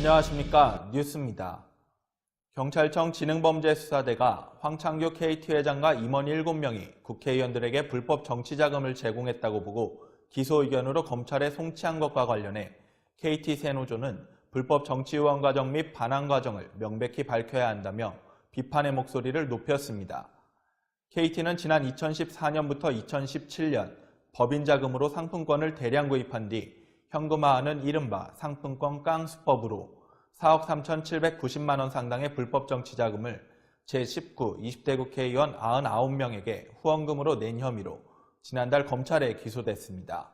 안녕하십니까 뉴스입니다. 경찰청 지능범죄수사대가 황창규 KT 회장과 임원 7명이 국회의원들에게 불법 정치자금을 제공했다고 보고 기소 의견으로 검찰에 송치한 것과 관련해 KT 세노조는 불법 정치 후원 과정 및 반환 과정을 명백히 밝혀야 한다며 비판의 목소리를 높였습니다. KT는 지난 2014년부터 2017년 법인 자금으로 상품권을 대량 구입한 뒤 현금화하는 이른바 상품권 깡수법으로 4억 3,790만 원 상당의 불법 정치 자금을 제19, 20대 국회의원 99명에게 후원금으로 낸 혐의로 지난달 검찰에 기소됐습니다.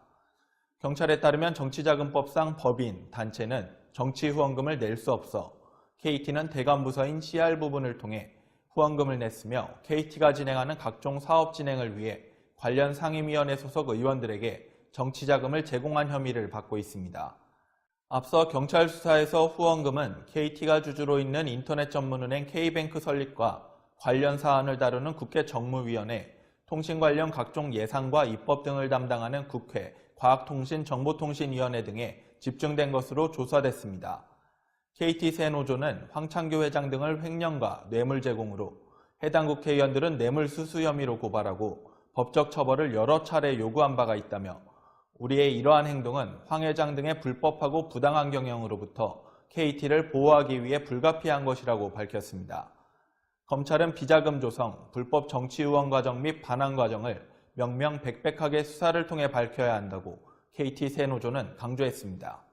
경찰에 따르면 정치자금법상 법인, 단체는 정치 후원금을 낼 수 없어 KT는 대관 부서인 CR 부분을 통해 후원금을 냈으며 KT가 진행하는 각종 사업 진행을 위해 관련 상임위원회 소속 의원들에게 정치자금을 제공한 혐의를 받고 있습니다. 앞서 경찰 수사에서 후원금은 KT가 주주로 있는 인터넷 전문은행 K뱅크 설립과 관련 사안을 다루는 국회 정무위원회, 통신 관련 각종 예산과 입법 등을 담당하는 국회 과학통신정보통신위원회 등에 집중된 것으로 조사됐습니다. KT 세노조는 황창규 회장 등을 횡령과 뇌물 제공으로 해당 국회의원들은 뇌물 수수 혐의로 고발하고 법적 처벌을 여러 차례 요구한 바가 있다며 우리의 이러한 행동은 황 회장 등의 불법하고 부당한 경영으로부터 KT를 보호하기 위해 불가피한 것이라고 밝혔습니다. 검찰은 비자금 조성, 불법 정치 후원 과정 및 반환 과정을 명명백백하게 수사를 통해 밝혀야 한다고 KT 세노조는 강조했습니다.